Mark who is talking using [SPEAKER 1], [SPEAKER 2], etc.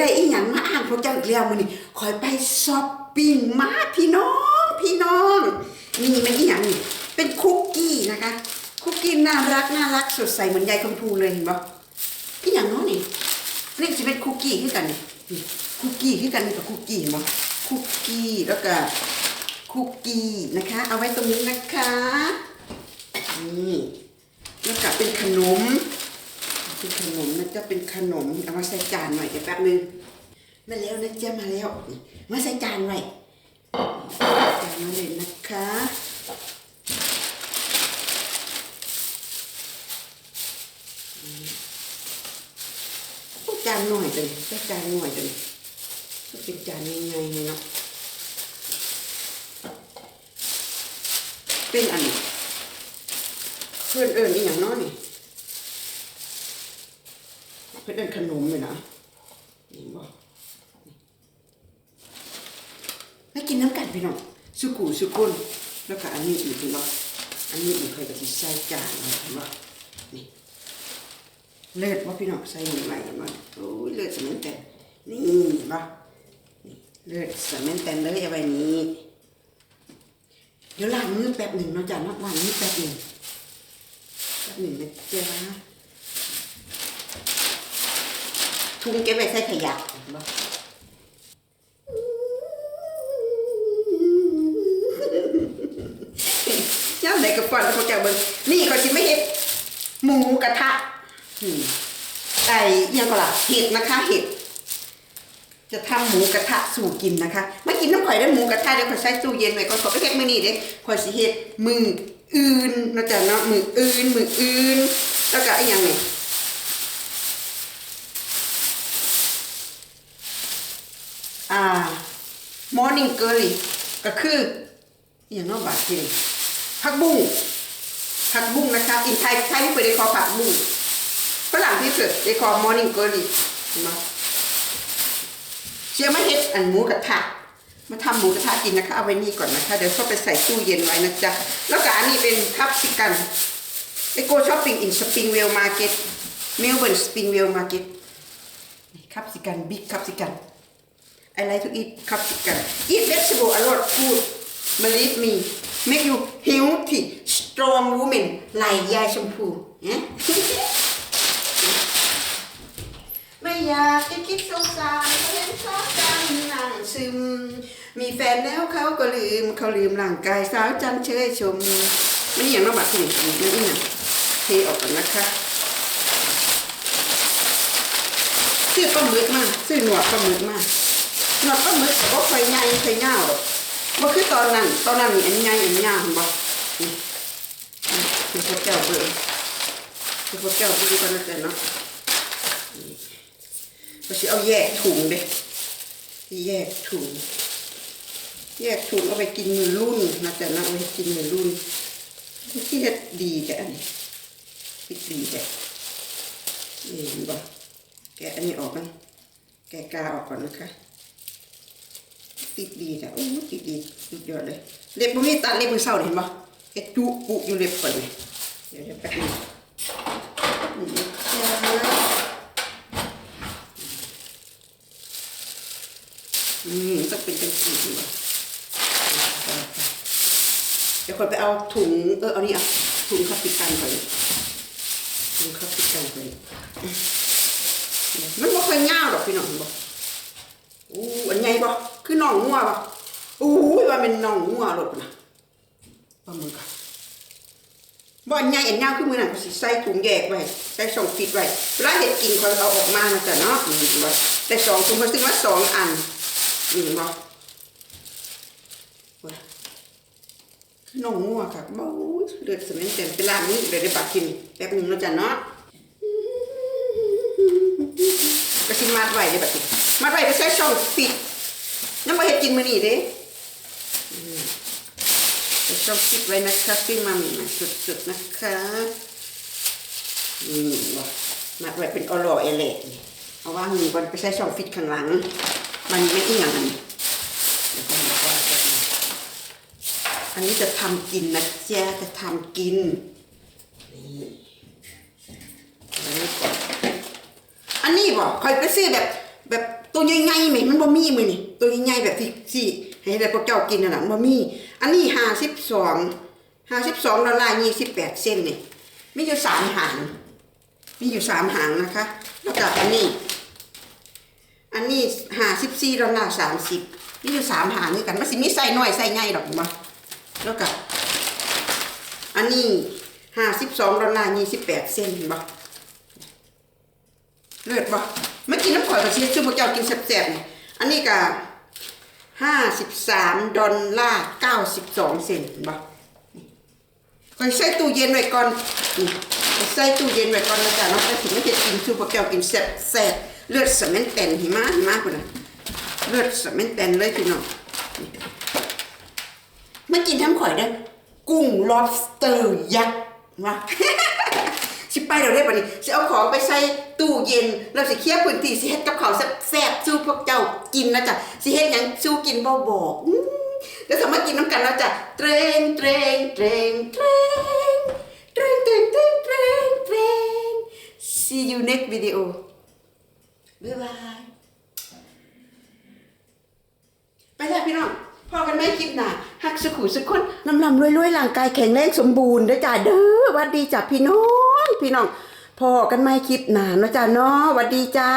[SPEAKER 1] ได้อีหยังมาอ่านพวกเจ้าอีกแล้วมื้อนี้คอยไปช้อปปิ้งมาพี่น้องพี่น้องนี่มันอีหยังนี่เป็นคุกกี้นะคะ คุกกี้น่ารักน่ารักสดใสเหมือนยายคำพูเลยเห็นบ่อีหยังเนาะนี่นี่จะเป็นคุกกี้คือกันนี่คุกกี้คือกันกับคุกกี้เห็นบ่คุกกี้แล้วก็คุกกี้นะคะ เอาไว้ตรงนี้นะคะนี่แล้วก็เป็นขนม เป็นขนมนะจ๊ะเป็นขนมเอามาใส่จานหน่อยเดี๋ยวแป๊บนึงมาแล้วนะจ๊ะมาแล้วมาใส่จานหน่อยจานมาเลยนะคะจานหน่อยเลยใส่จานหน่อยเลยก็เป็นจานยังไงเนี่ยเนาะเป็นอันเพื่อนเอิญอีกอย่างน้อนี่ เพื่อนขนมเลยนะนี่บอกให้กินน้ำกันพี่น้องสุกูสุกุนแล้วก็อันนี้อีกพี่น้องอันนี้อีกเคยกับที่ใส่จานนะพี่น้องนี่เลือดว่าพี่น้องใส่หนึ่งไหลมาโอ้ยเลือดสมันแต่นี่บ่นี่เลือดสมันแต่เลยเอาไว้นี้เดี๋ยวล้างมือแป๊บหนึ่งเนาะจ้ะนาะล้างมือแป๊บหนึ่งแป๊บหนึ่งนะจ๊ะ ทุงเก็บไว้ใส่ขยะบ่เจ้าไหนกับก่อนเขาจะเบิ่งนี่เขาสิไม่เห็ดหมูกระทะไอ้ยังก็ล่ะเห็ดนะคะเห็ดจะทำหมูกระทะสู่กินนะคะมากินน้ำข่อยได้หมูกระทะเดี๋ยวข่อยใส่ตู้เย็นไว้ก่อนขอไปเฮ็ดมื้อนี้เด้ข่อยสิเฮ็ดมืออื่นนะจ๊ะเนาะมืออื่นมืออื่นแล้วก็อีหยังนี่ อ่า morning glory ก็คืออย่างเนอกบาทที่ผักบุ้งผักบุ้งนะคะอินไทยไทยไม่เคยได้คอผักบุ้งฝรั่งที่สุดได้คอ morning glory เห็นไหมเชื่อมาเฮ็ดอันหมูกระทะมาทำหมูกระทะกินนะคะเอาไว้นี่ก่อนนะคะเดี๋ยวเข้าไปใส่ตู้เย็นไว้นะจ๊ะแล้วก็อันนี้เป็นคัพซิกันไอโกช้อปปิ้งอินสปริงเวลมาร์เก็ตเมลเบิร์นสปริงเวลมาร์เก็ตคัพซิกันบิ๊กคัพซิกัน I like to eat capsicum. Eat vegetable a lot food. Believe me. Make you healthy, strong woman ลายยายชมพูเนี่ยไม่อยากจะคิดสงสารเขาะเห็นชอบจังนั่งซึม มีแฟนแล้วเขาก็ลืม เขาลืมร่างกายสาวจันเชยชมไม่อย่างน้องบัตรนี่ไม่นี่นะเทออกก่อนนะคะซื้อปลาหมึกมาซื้อหนวดปลาหมึกมา นวดปลาหมึกก็บ่ค่อยใหญ่ค่อยยาวหรอกบ่คือตอนนั้น ตอนนั้นนี่อันใหญ่อันยาวบ่นี่คือพระเจ้าเบิ่งคือพระเจ้าเบิ่งก่อนนะจ๊ะเนาะนี่ก็สิเอาแยกถุงเด้แยกถุง แยกถุงเอาไปกินมือรุ่นนะจ๊ะนะเอาไปกินมือรุ่นที่เฮ็ดดีจ้ะอันนี้เฮ็ดดีจ้ะนี่เห็นบ่แกะอันนี้ออกกันแกะกาออกก่อนนะคะ ติดดีจ้ะโอ้ยติดดีสุดยอดเลย เล็บบ่มีตัดเล็บมือเศร้าเห็นบ่เฮ็ดจุปุอยู่เล็บก่อนนี่เดี๋ยวเดี๋ยวแป๊บนึงนี่จ้าอืมต้องเป็นจังซี่ดีว่ะเดี๋ยวคนไปเอาถุงเออเอานี่อะถุงคับปิกันก่อนถุงคับปิกันก่อนมันบ่ค่อยยาวดอกพี่น้องเห็นบ่ อู้อันใหญ่ปะคือน่องงัวปะอู้ว่าเป็นน่องงัวหลดนะปลาหมึกอะบ่อันใหญ่อันยาวคือมือนั่นสิใส่ถุงแยกไว้ใส่สองฟิตไว้เวลาเห็ดกินเขาเอาออกมานะจ๊ะเนาะนี่บ่แต่สองถุงเขาซื้อมาสองอันนี่บ่น่องงัวค่ะบ่อู้ยเลือดสมันเต็มไปล้างนี้เดี๋ยวได้ปากกินแป๊บนึงแล้วจ้ะเนาะก็สิมัดไว้ได้บัดนี้ มัดไว้ไปใส่ช่องปิดยังบ่เฮ็ดกินมือนีเด้ช่องปิดไว้นะคะซื้อมาใหม่ๆสุดๆนะคะนี่บ่มัดไว้เป็นออลอเอเล่นี่เอาว่างนี่ก่อนไปใส่ช่องฟิตข้างหลัง มันไม่อีหยังอันนี้เดี๋ยวก่อนเดี๋ยวก่อนเดี๋ยวก่อนอันนี้จะทำกินนะจ๊ะจะทำกินนี่อันนี้ก่อนอันนี้บอกคอยไปซื้อแบบ แบบตัวใหญ่ๆแหมมันบ่มีมือนี่ตัวใหญ่ๆแบบที่ที่ให้ได้พวกเจ้ากินนั่นน่ะมันบ่มี อันนี้52 52ดอลลาร์28เซนต์นี่มีอยู่สามหางมีอยู่สามหางนะคะแล้วก็อันนี้ อันนี้54ดอลลาร์30มีอยู่สามหางนี่กันมันสิมีไส้น้อยไส้ใหญ่ดอกบ่แล้วก็อันนี้ห้าสิบสองดอลลาร์ยี่สิบแปดเซนต์เห็นบ่เลือดบ่ไม่กินน้ ข่อยกับเชียร์ชื่อพวกเจ้ากินแซ่บๆนี่อันนี้ก็ห้าสิบสามดอลลาร์เก้าสิบสองเซนต์เห็นบ่ก็ใส่ตู้เย็นไว้ก่อนนี่ใส่ตู้เย็นไว้ก่อนแล้วจ้ะนาะแต่ถึงไม่จะกินชื่อพวกเจ้ากินแซ่บๆเลือดสะเม็นแตนหิมะหิมะพุ่นน่ะเลือดสะเม็นแตนเลยพี่น้องม่กินทั้งข่อยเด้กุ้ง lobster ยักษ์วะ สิไปเดี๋ยวได้ปะนี่สิเอาของไปใส่ตู้เย็นแล้วสิเคลียร์พื้นที่สิเฮ็ดกับข้าวแซ่บๆสู้พวกเจ้ากินนะจ๊ะสิเฮ็ดหยังสู้กินบ่บอกแล้วสามารถกินน้ำกันแล้วจ้ะเตรงเตรงเตรงเตรงเตรงเตรงเตรงเตรงเตรง see you next video bye bye ไปแล้วพี่น้องพอกันไหมคลิปหนาหักสุขุสุขคนลำลำรวยรวยร่างกายแข็งแรงสมบูรณ์ด้อจ้าเด้อวัดดีจ้ะพี่น้อง พี่น้องพอกันไหมคลิปหน้าเนาะจ้าเนาะสวัสดีจ้า